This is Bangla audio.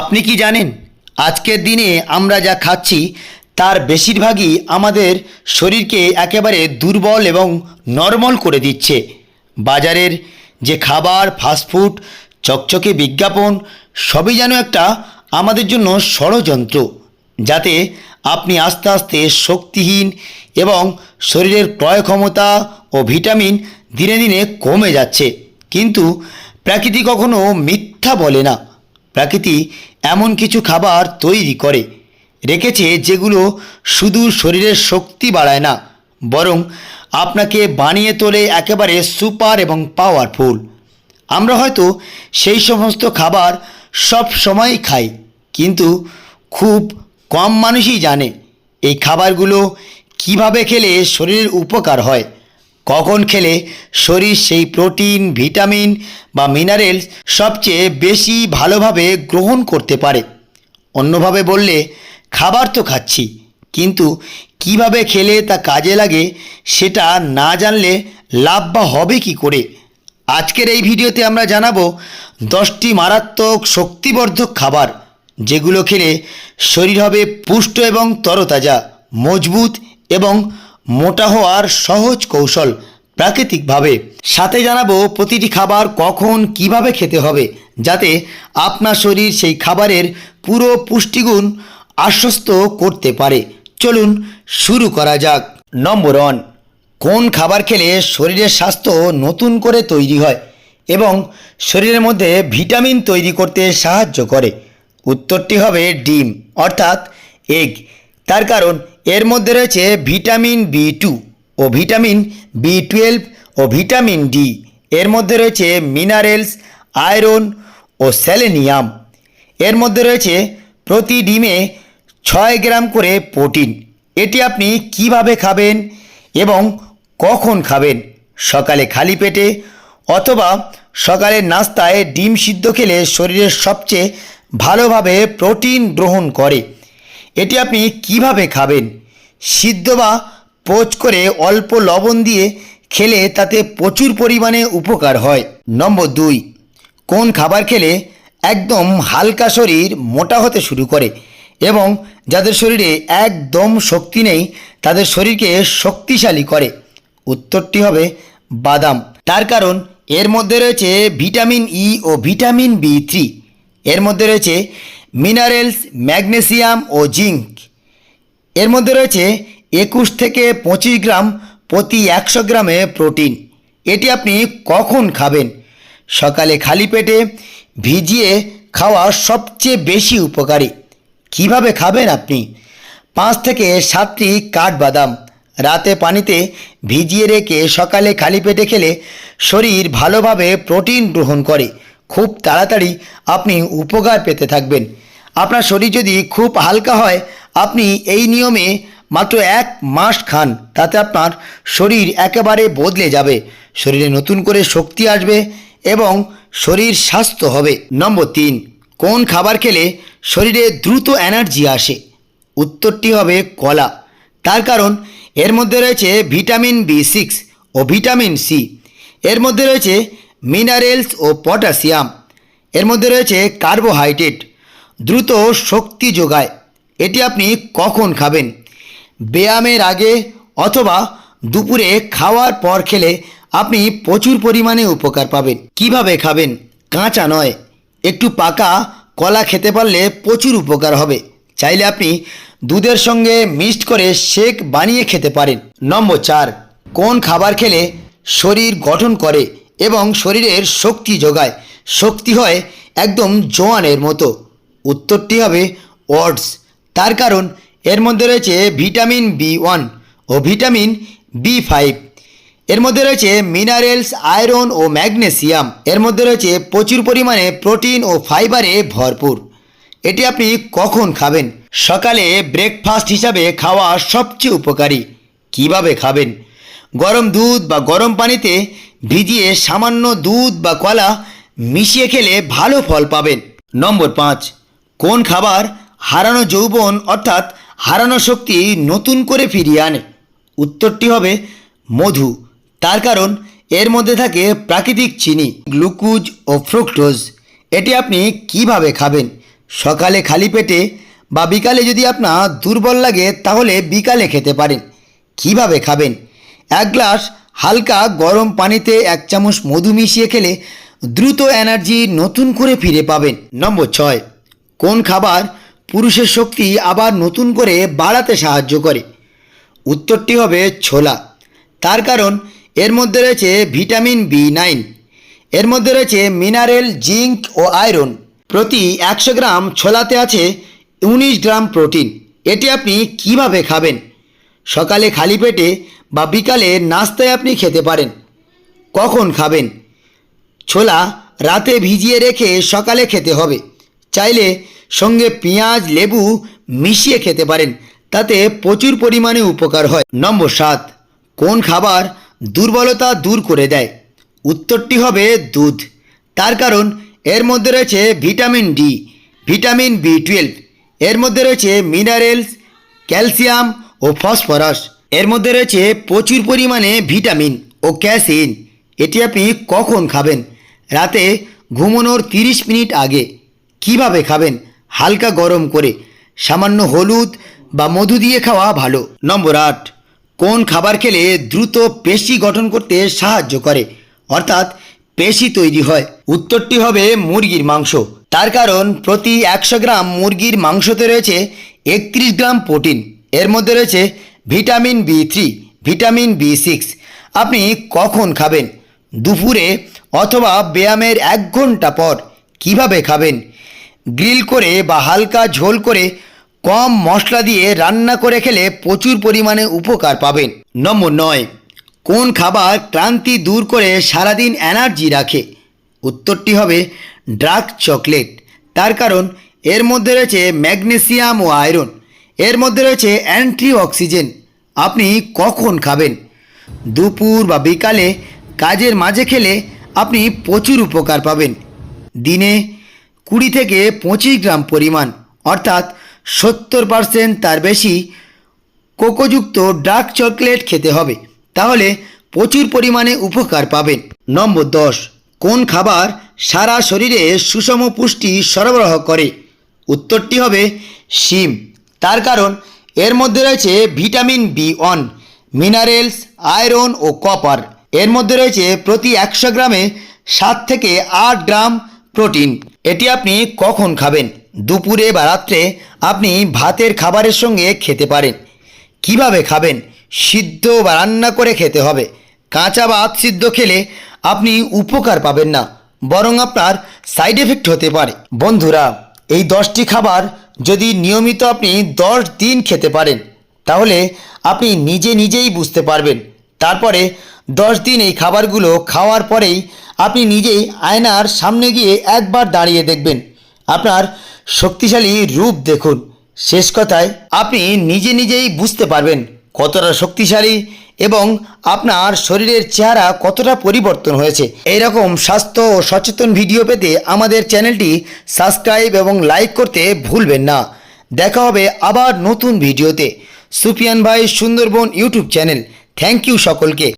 আপনি কি জানেন? আজকের দিনে আমরা যা খাচ্ছি, তার বেশিরভাগই আমাদের শরীরকে একেবারে দুর্বল এবং নর্মাল করে দিচ্ছে। বাজারের যে খাবার ফাস্টফুড চকচকে বিজ্ঞাপন, সবই যেন একটা আমাদের জন্য ষড়যন্ত্র, যাতে আপনি আস্তে আস্তে শক্তিহীন এবং শরীরের ক্রয় ক্ষমতা ও ভিটামিন দিনে দিনে কমে যাচ্ছে। কিন্তু প্রকৃতি কখনো মিথ্যা বলে না। প্রকৃতি এমন কিছু খাবার তৈরি করে, রেখেছে যেগুলো শুধু শরীরের শক্তি বাড়ায় না, বরং আপনাকে বানিয়ে তোলে একেবারে সুপার এবং পাওয়ারফুল। আমরা হয়তো সেই সমস্ত খাবার সব সময় খাই, কিন্তু খুব কম মানুষই জানে এই খাবারগুলো কীভাবে খেলে শরীরের উপকার হয়। কখন খেলে শরীর সেই প্রোটিন, ভিটামিন বা মিনারেলস সবচেয়ে বেশি ভালোভাবে গ্রহণ করতে পারে। অন্যভাবে বললে, খাবার তো খাচ্ছি, কিন্তু কীভাবে খেলে তা কাজে লাগে সেটা না জানলে লাভ বা হবে কি করে? আজকের এই ভিডিওতে আমরা জানাব দশটি মারাত্মক শক্তিবর্ধক খাবার, যেগুলো খেলে শরীর হবে পুষ্ট এবং তরতাজা, মজবুত এবং মোটা হওয়ার সহজ কৌশল প্রাকৃতিকভাবে। সাথে জানাব প্রতিটি খাবার কখন কীভাবে খেতে হবে, যাতে আপনার শরীর সেই খাবারের পুরো পুষ্টিগুণ আশ্বস্ত করতে পারে। চলুন শুরু করা যাক। নম্বর ওয়ান, কোন খাবার খেলে শরীরের স্বাস্থ্য নতুন করে তৈরি হয় এবং শরীরের মধ্যে ভিটামিন তৈরি করতে সাহায্য করে? উত্তরটি হবে ডিম, অর্থাৎ এগ। তার কারণ এর মধ্যে রয়েছে ভিটামিন বি টু ও ভিটামিন বি টুয়েলভ ও ভিটামিন ডি। এর মধ্যে রয়েছে মিনারেলস, আয়রন ও সেলেনিয়াম। এর মধ্যে রয়েছে প্রতি ডিমে ছয় গ্রাম করে প্রোটিন। এটি আপনি কীভাবে খাবেন এবং কখন খাবেন? সকালে খালি পেটে অথবা সকালের নাস্তায় ডিম সিদ্ধ খেলে শরীরের সবচেয়ে ভালোভাবে প্রোটিন গ্রহণ করে। এটি আপনি কীভাবে খাবেন? সিদ্ধ বা পোচ করে অল্প লবণ দিয়ে খেলে তাতে প্রচুর পরিমাণে উপকার হয়। নম্বর দুই, কোন খাবার খেলে একদম হালকা শরীর মোটা হতে শুরু করে এবং যাদের শরীরে একদম শক্তি নেই, তাদের শরীরকে শক্তিশালী করে। উত্তরটি হবে বাদাম। তার কারণ এর মধ্যে রয়েছে ভিটামিন ই ও ভিটামিন বি থ্রি। এর মধ্যে রয়েছে মিনারেলস, ম্যাগনেসিয়াম ও জিঙ্ক। এর মধ্যে রয়েছে একুশ থেকে পঁচিশ গ্রাম প্রতি একশো গ্রামে প্রোটিন। এটি আপনি কখন খাবেন? সকালে খালি পেটে ভিজিয়ে খাওয়া সবচেয়ে বেশি উপকারী। কীভাবে খাবেন আপনি? পাঁচ থেকে সাতটি কাঠবাদাম। রাতে পানিতে ভিজিয়ে রেখে সকালে খালি পেটে খেলে শরীর ভালোভাবে প্রোটিন গ্রহণ করে। খুব তাড়াতাড়ি আপনি উপকার পেতে থাকবেন। আপনার শরীর যদি খুব হালকা হয় আপনি এই নিয়মে মাত্র এক মাস খান, তাতে আপনার শরীর একেবারে বদলে যাবে। শরীরে নতুন করে শক্তি আসবে এবং শরীর স্বাস্থ্য হবে। নম্বর তিন, কোন খাবার খেলে শরীরে দ্রুত এনার্জি আসে? উত্তরটি হবে কলা। তার কারণ, এর মধ্যে রয়েছে ভিটামিন বি সিক্স ও ভিটামিন সি। এর মধ্যে রয়েছে মিনারেলস ও পটাশিয়াম। এর মধ্যে রয়েছে কার্বোহাইড্রেট। দ্রুত শক্তি যোগায়। এটি আপনি কখন খাবেন? ব্যায়ামের আগে অথবা দুপুরে খাওয়ার পর খেলে আপনি প্রচুর পরিমাণে উপকার পাবেন। কীভাবে খাবেন? কাঁচা নয়। একটু পাকা কলা খেতে পারলে প্রচুর উপকার হবে। চাইলে আপনি দুধের সঙ্গে মিক্সড করে শেক বানিয়ে খেতে পারেন। নম্বর চার, কোন খাবার খেলে শরীর গঠন করে এবং শরীরের শক্তি যোগায়? শক্তি হয় একদম জোয়ানের মতো। উত্তরটি হবে ওটস। তার কারণ এর মধ্যে রয়েছে ভিটামিন বি ওয়ান ও ভিটামিন বি ফাইভ। এর মধ্যে রয়েছে মিনারেলস, আয়রন ও ম্যাগনেসিয়াম। এর মধ্যে রয়েছে প্রচুর পরিমাণে প্রোটিন ও ফাইবারে ভরপুর। এটি আপনি কখন খাবেন? সকালে ব্রেকফাস্ট হিসাবে খাওয়া সবচেয়ে উপকারী। কীভাবে খাবেন? গরম দুধ বা গরম পানিতে ভিজিয়ে সামান্য দুধ বা কলা মিশিয়ে খেলে ভালো ফল পাবেন। নম্বর পাঁচ, কোন খাবার হারানো যৌবন অর্থাৎ হারানো শক্তি নতুন করে ফিরিয়ে আনে। উত্তরটি হবে মধু। তার কারণ, এর মধ্যে থাকে প্রাকৃতিক চিনি, গ্লুকোজ ও ফ্রুক্টোজ। এটি আপনি কীভাবে খাবেন? সকালে খালি পেটে বা বিকালে যদি আপনার দুর্বল লাগে, তাহলে বিকালে খেতে পারেন। কীভাবে খাবেন? এক গ্লাস হালকা গরম পানিতে এক চামচ মধু মিশিয়ে খেলে দ্রুত এনার্জি নতুন করে ফিরে পাবেন। নম্বর ছয়, কোন খাবার পুরুষের শক্তি আবার নতুন করে বাড়াতে সাহায্য করে। উত্তরটি হবে ছোলা। তার কারণ, এর মধ্যে রয়েছে ভিটামিন বি নাইন। এর মধ্যে রয়েছে মিনারেল, জিঙ্ক ও আয়রন। প্রতি একশো গ্রাম ছোলাতে আছে উনিশ গ্রাম প্রোটিন। এটি আপনি কীভাবে খাবেন? সকালে খালি পেটে বা বিকালে নাস্তায় আপনি খেতে পারেন। কখন খাবেন? ছোলা রাতে ভিজিয়ে রেখে সকালে খেতে হবে। চাইলে সঙ্গে পেঁয়াজ, লেবু মিশিয়ে খেতে পারেন। তাতে প্রচুর পরিমাণে উপকার হয়। নম্বর সাত, কোন খাবার দুর্বলতা দূর করে দেয়? উত্তরটি হবে দুধ। তার কারণ, এর মধ্যে রয়েছে vitamin D, vitamin B twelve, এর মধ্যে রয়েছে মিনারেলস, ক্যালসিয়াম ও ফসফরাস। এর মধ্যে রয়েছে প্রচুর পরিমাণে ভিটামিন ও ক্যাসিন। এটি আপনি কখন খাবেন? রাতে ঘুমানোর তিরিশ মিনিট আগে। কীভাবে খাবেন? হালকা গরম করে সামান্য হলুদ বা মধু দিয়ে খাওয়া ভালো। নম্বর আট, কোন খাবার খেলে দ্রুত পেশি গঠন করতে সাহায্য করে? অর্থাৎ পেশি তৈরি হয়। উত্তরটি হবে মুরগির মাংস। তার কারণ প্রতি একশো গ্রাম মুরগির মাংসতে রয়েছে একত্রিশ গ্রাম প্রোটিন। এর মধ্যে রয়েছে vitamin B three, vitamin B six. আপনি কখন খাবেন? দুপুরে অথবা ব্যায়ামের এক ঘণ্টা পর কীভাবে খাবেন? গ্রিল করে বা হালকা ঝোল করে কম মশলা দিয়ে রান্না করে খেলে প্রচুর পরিমাণে উপকার পাবেন। নম্বর নয়, কোন খাবার ক্লান্তি দূর করে সারাদিন এনার্জি রাখে? উত্তরটি হবে ডার্ক চকলেট। তার কারণ, এর মধ্যে রয়েছে ম্যাগনেসিয়াম ও আয়রন। এর মধ্যে রয়েছে অ্যান্টি অক্সিজেন আপনি কখন খাবেন? দুপুর বা বিকালে, কাজের মাঝে খেলে আপনি প্রচুর উপকার পাবেন। দিনে কুড়ি থেকে পঁচিশ গ্রাম পরিমাণ, অর্থাৎ সত্তর পার্সেন্ট তার বেশি কোকোযুক্ত ডার্ক চকলেট খেতে হবে। তাহলে প্রচুর পরিমাণে উপকার পাবেন। নম্বর দশ, কোন খাবার সারা শরীরে সুষম পুষ্টি সরবরাহ করে? উত্তরটি হবে শিম। তার কারণ, এর মধ্যে রয়েছে vitamin B one, minerals, iron ও কপার। এর মধ্যে রয়েছে প্রতি একশো গ্রামে সাত থেকে আট গ্রাম প্রোটিন। এটি আপনি কখন খাবেন? দুপুরে বা রাত্রে আপনি ভাতের খাবারের সঙ্গে খেতে পারেন। কীভাবে খাবেন? সিদ্ধ বা রান্না করে খেতে হবে। কাঁচা বা সিদ্ধ খেলে আপনি উপকার পাবেন না, বরং আপনার সাইড এফেক্ট হতে পারে। বন্ধুরা, এই দশটি খাবার যদি নিয়মিত আপনি দশ দিন খেতে পারেন, তাহলে আপনি নিজে নিজেই বুঝতে পারবেন তারপরে দশ দিন এই খাবারগুলো খাওয়ার পরেই আপনি নিজেই আয়নার সামনে গিয়ে একবার দাঁড়িয়ে দেখবেন। আপনার শক্তিশালী রূপ দেখুন। শেষ কথায় আপনি নিজে নিজেই বুঝতে পারবেন কতটা শক্তিশালী এবং আপনার শরীরের চেহারা কতটা পরিবর্তন হয়েছে। এইরকম স্বাস্থ্য ও সচেতন ভিডিও পেতে আমাদের চ্যানেলটি সাবস্ক্রাইব এবং লাইক করতে ভুলবেন না। দেখা হবে আবার নতুন ভিডিওতে। সুপিয়ান ভাই Sundarban YouTube channel. Thank you সকলকে।